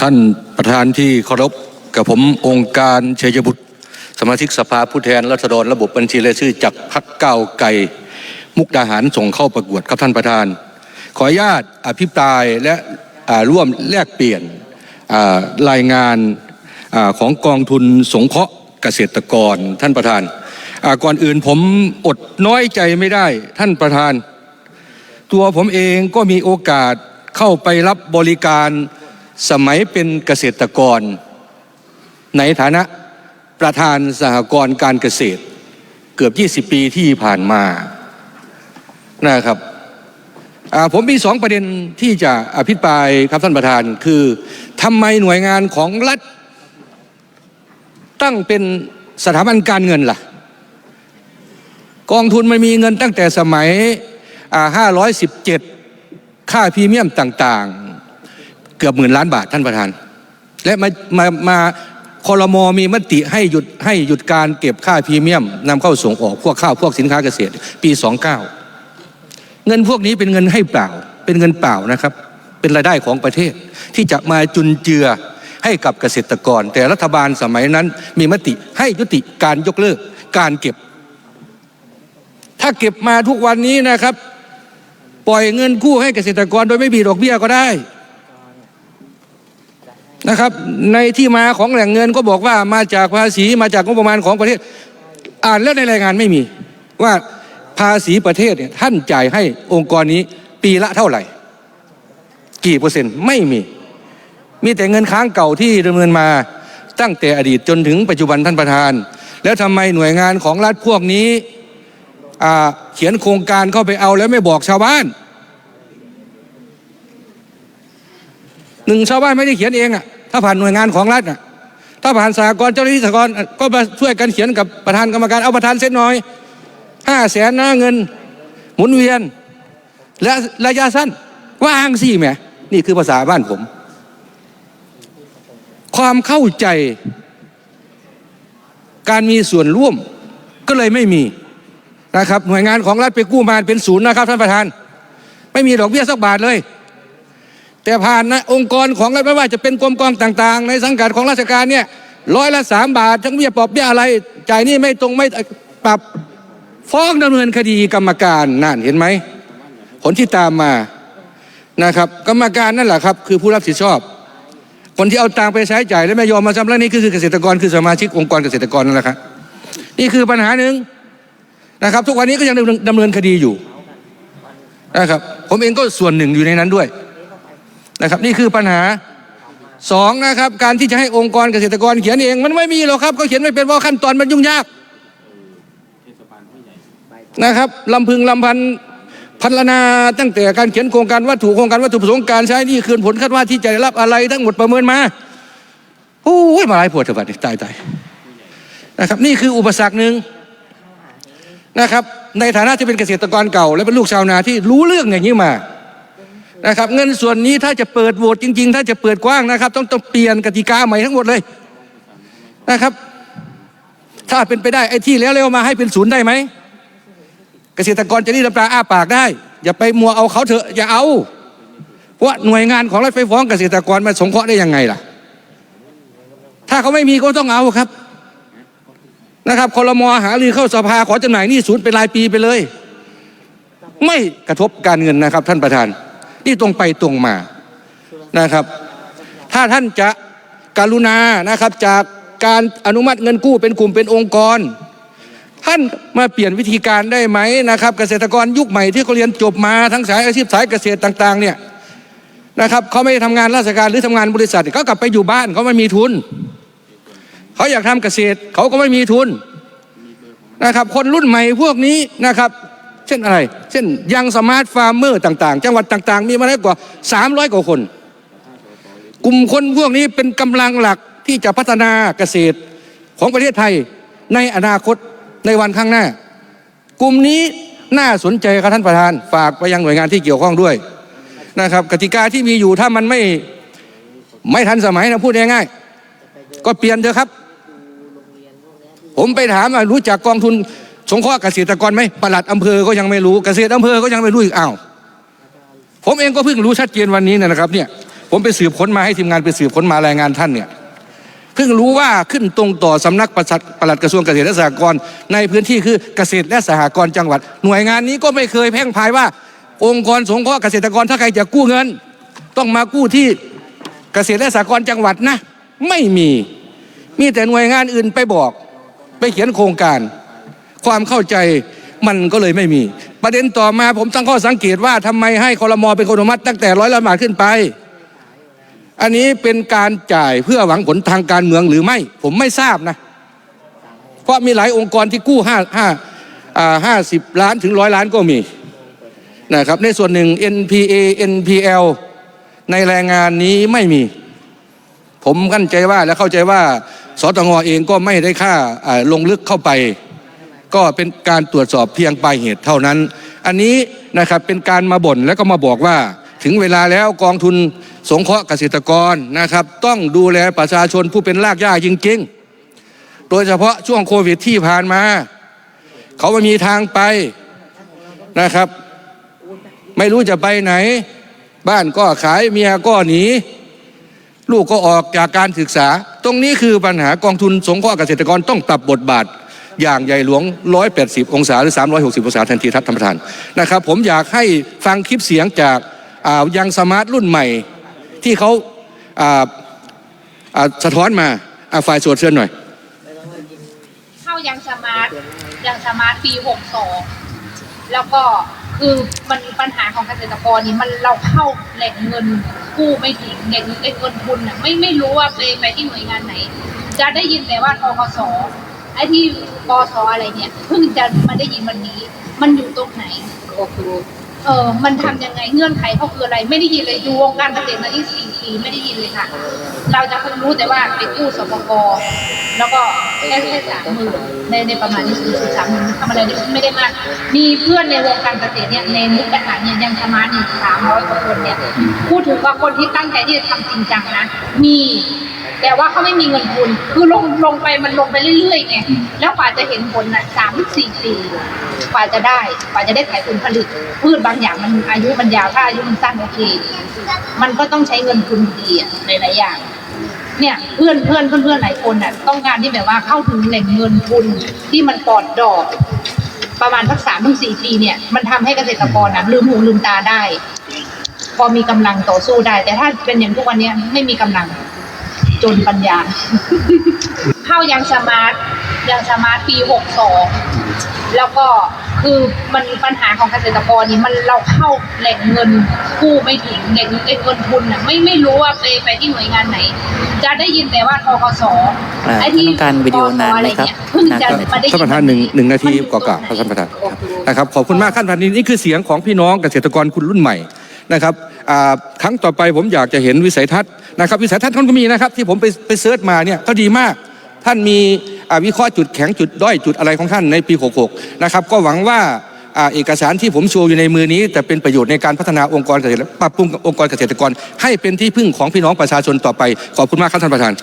ท่านประธานที่เคารพกับผมองค์การชัยบุตร สมาชิกสภาผู้แทนราษฎรระบบบัญชีรายชื่อจากพักเก้าวไกลมุกดาหารส่งเข้าประกวดครับท่านประธาน ขออนุญาตอภิปรายและร่วมแลกเปลี่ยนรายงานอของกองทุนสงเคราะห์เกษตรกรท่านประธานก่อนอื่นผมอดน้อยใจไม่ได้ท่านประธาน ตัวผมเองก็มีโอกาสเข้าไปรับบริการ สมัยเป็นเกษตรกร ในฐานะประธานสหกรณ์การเกษตร เกือบ 20 ปีที่ผ่านมานะครับผมมีสองประเด็นที่จะอภิปรายครับท่านประธานคือทำไมหน่วยงานของรัฐ ตั้งเป็นสถาบันการเงินล่ะ กองทุนมันมีเงินตั้งแต่สมัย 517 ค่าพรีเมียมต่าง เกือบหมื่นล้านบาทท่านประธาน และมามามาคอรมอมีมติให้หยุดให้หยุดการเก็บค่าพรีเมียมนำเข้าส่งออกพวกข้าวพวกสินค้าเกษตร ปี 29 เงินพวกนี้เป็นเงินให้เปล่า เป็นเงินเปล่านะครับ เป็นรายได้ของประเทศ ที่จะมาจุนเจือให้กับเกษตรกร แต่รัฐบาลสมัยนั้นมีมติให้ยุติการยกเลิกการเก็บ ถ้าเก็บมาทุกวันนี้นะครับ ปล่อยเงินกู้ให้เกษตรกรโดยไม่มีดอกเบี้ยก็ได้ นะครับ ในที่มาของแหล่งเงินก็บอกว่ามาจากภาษีมาจากงบประมาณของประเทศ อ่านแล้วในรายงานไม่มีว่าภาษีประเทศเนี่ยท่านจ่ายให้องค์กรนี้ปีละเท่าไหร่ กี่เปอร์เซ็นต์ไม่มี มีแต่เงินค้างเก่าที่ดำเนินมาตั้งแต่อดีตจนถึงปัจจุบันท่านประธาน แล้วทำไมหน่วยงานของรัฐพวกนี้อ่าเขียนโครงการเข้าไปเอาแล้วไม่บอกชาวบ้าน หนึ่งชาวบ้านไม่ได้เขียนเองอะถ้าผ่านหน่วยงานของรัฐอะถ้าผ่านสหกรเจ้าหน้าที่สหกรก็มาช่วยกันเขียนกับประธานกรรมการเอาประธานเส้นหน่อยห้าแสนนะเงิน หมุนเวียน และระยะสั้นว่างสิแหมนี่คือภาษาบ้านผม ความเข้าใจ การมีส่วนร่วมก็เลยไม่มีนะครับ หน่วยงานของรัฐไปกู้มาเป็นศูนย์นะครับท่านประธาน ไม่มีดอกเบี้ยสักบาทเลย แต่ผ่านนะองค์กรของรัฐไม่ว่าจะเป็นกรมกองต่าง ๆ ในสังกัดของราชการเนี่ยร้อยละสามบาททั้งเบี้ยปอบเบี้ยอะไร จ่ายนี่ไม่ตรงไม่ปรับฟ้องดำเนินคดีกรรมการนั่นเห็นไหมผลที่ตามมานะครับ กรรมการนั่นแหละครับ คือผู้รับผิดชอบ คนที่เอาตังค์ไปใช้จ่ายและไม่ยอมมาชำระนี้คือเกษตรกรคือสมาชิกองค์กรเกษตรกรนั่นแหละครับนี่คือปัญหาหนึ่งนะครับ ทุกวันนี้ก็ยังดำเนินดำเนินคดีอยู่นะครับ ผมเองก็ส่วนหนึ่งอยู่ในนั้นด้วย นะครับ นี่คือปัญหาสองนะครับ การที่จะให้องค์กรเกษตรกรเขียนเอง มันไม่มีหรอกครับเขาเขียนไม่เป็นเพราะขั้นตอนมันยุ่งยากนะครับลำพึงลำพันพันลนาตั้งแต่การเขียนโครงการวัตถุโครงการวัตถุประสงค์การใช้นี่คืนผลคาดว่าที่จะได้รับอะไรทั้งหมดประเมินมาโอ้ยมาลายปวดเถอะบัดนี้ตายตายนะครับ นี่คืออุปสรรคหนึ่งนะครับ ในฐานะที่เป็นเกษตรกรเก่า และเป็นลูกชาวนาที่รู้เรื่องอย่างนี้มา นะครับเงินส่วนนี้ถ้าจะเปิดโหวตจริง ๆ ถ้าจะเปิดกว้างนะครับ ต้องต้องเปลี่ยนกติกาใหม่ทั้งหมดเลยนะครับ ถ้าเป็นไปได้ไอ้ที่แล้วเร็วมาให้เป็นศูนย์ได้ไหมเกษตรกรจะได้รับตาอ้าปากได้ อย่าไปมัวเอาเขาเถอะอย่าเอาเพราะว่าหน่วยงานของรัฐไฟฟ้องเกษตรกรมาสงเคราะห์ได้ยังไงล่ะ ถ้าเขาไม่มีก็ต้องเอาครับนะครับคอรมอหารือเข้าสภาขอจำหน่ายนี่ศูนย์เป็นรายปีไปเลย ไม่กระทบการเงินนะครับท่านประธาน นี่ตรงไปตรงมานะครับ ถ้าท่านจะการุณานะครับจากการอนุมัติเงินกู้เป็นกลุ่มเป็นองค์กร ท่านมาเปลี่ยนวิธีการได้ไหมนะครับ เกษตรกรยุคใหม่ที่เขาเรียนจบมาทั้งสายอาชีพสายเกษตรต่าง ๆ เนี่ยนะครับเขาไม่ได้ทำงานราชการหรือทำงานบริษัทเขากลับไปอยู่บ้านเขาไม่มีทุนเขาอยากทำเกษตรเขาก็ไม่มีทุนนะครับ คนรุ่นใหม่พวกนี้นะครับ เช่นอะไร เช่นยังสมาร์ทฟาร์มเมอร์ต่าง ๆ จังหวัดต่างๆ มีมาแล้วกว่า 300 กว่าคน กลุ่มคนพวกนี้เป็นกำลังหลักที่จะพัฒนาเกษตรของประเทศไทยในอนาคตในวันข้างหน้า กลุ่มนี้น่าสนใจครับท่านประธาน ฝากไปยังหน่วยงานที่เกี่ยวข้องด้วยนะครับกติกาที่มีอยู่ถ้ามันไม่ไม่ทันสมัยนะพูดง่ายๆก็เปลี่ยนเถอะครับ ผมไปถามว่ารู้จักกองทุน สงเคราะห์เกษตรกรไหมปลัดอำเภอก็ยังไม่รู้เกษตรอำเภอก็ยังไม่รู้อีกอ้าวผมเองก็เพิ่งรู้ชัดเจนวันนี้นะครับเนี่ยผมไปสืบค้นมาให้ทีมงานไปสืบค้นมารายงานท่านเนี่ยเพิ่งรู้ว่าขึ้นตรงต่อสำนักปลัดปลัดกระทรวงเกษตรและสหกรณ์ในพื้นที่คือเกษตรและสหกรณ์จังหวัด หน่วยงานนี้ก็ไม่เคยแพ่งพายว่า องค์กรสงเคราะห์เกษตรกรถ้าใครจะกู้เงิน ต้องมากู้ที่เกษตรและสหกรณ์จังหวัดนะ ไม่มีมีแต่หน่วยงานอื่นไปบอก ไปเขียนโครงการ ความเข้าใจมันก็เลยไม่มี ประเด็นต่อมาผมตั้งข้อสังเกตว่าทำไมให้คอรมอเป็นคนอนุมัติตั้งแต่ร้อยละบาทขึ้นไป อันนี้เป็นการจ่ายเพื่อหวังผลทางการเมืองหรือไม่ ผมไม่ทราบนะ เพราะมีหลายองค์กรที่กู้ห้าห้าห้าสิบล้านถึงร้อยล้านก็มีนะครับในส่วนหนึ่ง NPA NPL ในแรงงานนี้ไม่มี ผมมั่นใจว่าและเข้าใจว่าสตงเองก็ไม่ได้ค่าลงลึกเข้าไป ก็เป็นการตรวจสอบเพียงปลายเหตุเท่านั้น อันนี้นะครับเป็นการมาบ่นแล้วก็มาบอกว่า ถึงเวลาแล้วกองทุนสงเคราะห์เกษตรกรนะครับ ต้องดูแลประชาชนผู้เป็นรากหญ้าจริงๆ โดยเฉพาะช่วงโควิดที่ผ่านมา เขาไม่มีทางไปนะครับ ไม่รู้จะไปไหน บ้านก็ขายเมียก็หนีลูกก็ออกจากการศึกษา ตรงนี้คือปัญหากองทุนสงเคราะห์เกษตรกรต้องปรับบทบาท อย่างใหญ่หลวง 180 องศาหรือ 360 องศาทันทีทัศน์ท่านประธานนะครับ ผมอยากให้ฟังคลิปเสียงจากอ่ายังสมาร์ทรุ่นใหม่ที่เขาสะท้อนมาอ่าฝ่ายสวดเชิญหน่อย เข้ายังสมาร์ทยังสมาร์ทปีหกสอแล้วก็คือมันปัญหาของเกษตรกรนี่มันเราเข้าแหล่งเงินกู้ไม่ถึงแหล่งเงินทุนอะไม่ไม่รู้ว่าไปไปที่หน่วยงานไหน จะได้ยินแต่ว่าทกส อ้ที่ปสอะไรเนี่ยเพิ่งจะมาได้ยินวันนี้ มันอยู่ตรงไหนโอเออมันทำยังไงเงื่อนไขเขาคืออะไร ไม่ได้ยินเลยอยู่วงการเกษตรมาที่สี่ปีไม่ได้ยินเลยค่ะ เราจะเพิ่งรู้แต่ว่าไปกู้สปกแล้วก็แค่แค่สามหมื่นในในประมาณนี้คือสามหมื่นทำอะไรไม่ได้มาก มีเพื่อนในวงการเกษตรเนี่ยในมุกดาหารเนี่ยยังประมาณอีกสามร้อยกว่าคนเนี่ยพูดถึงว่าคนที่ตั้งใจที่จะทำจริงจังนะมี แต่ว่าเขาไม่มีเงินทุนคือลงลงไปมันลงไปเรื่อยๆไงแล้วกว่าจะเห็นผลน่ะสามสี่ปีกว่าจะได้กว่าจะได้ขายผลผลิต พืชบางอย่างมันอายุมันยาวถ้าอายุมันสั้นโอเคมันก็ต้องใช้เงินทุนดีอะหลายๆอย่าง เนี่ยเพื่อนเพื่อนเพื่อนเพื่อนหลายคนน่ะ ต้องการที่แบบว่าเข้าถึงแหล่งเงินทุนที่มันปลอดดอก ประมาณสักสามถึงสี่ปีเนี่ย มันทำให้เกษตรกรน่ะลืมหูลืมตาได้ พอมีกำลังต่อสู้ได้ แต่ถ้าเป็นอย่างทุกวันเนี้ยไม่มีกำลัง จนปัญญา เข้ายังสมาร์ทยังสมาร์ทปีหกสองแล้วก็คือมันปัญหาของเกษตรกรนี่มันเราเข้าแหล่งเงินกู้ไม่ถึงแหล่งเงินทุนอะไม่ไม่รู้ว่าไปไปที่หน่วยงานไหน จะได้ยินแต่ว่าทกสอ่าไอ้ที่ต้องการวิดีโอนานไหมครับเพิ่งจะมาได้ยิท่านประธานหนึ่งหนึ่งนาทีกว่าๆครับท่านประธานนะครับขอบคุณมากท่านประธานนี่คือเสียงของพี่น้องเกษตรกรคุณรุ่นใหม่นะครับอ่า ครั้งต่อไปผมอยากจะเห็นวิสัยทัศน์นะครับ วิสัยทัศน์ท่านก็มีนะครับ ที่ผมไปไปเสิร์ชมาเนี่ยก็ดีมาก ท่านมีวิเคราะห์จุดแข็งจุดด้อยจุดอะไรของท่านในปี 66 นะครับ ก็หวังว่าอ่าเอกสารที่ผมโชว์อยู่ในมือนี้ แต่เป็นประโยชน์ในการพัฒนาองค์กรเกษตรปรับปรุงองค์กรเกษตรกร ให้เป็นที่พึ่งของพี่น้องประชาชนต่อไปขอบคุณมากครับท่านประธาน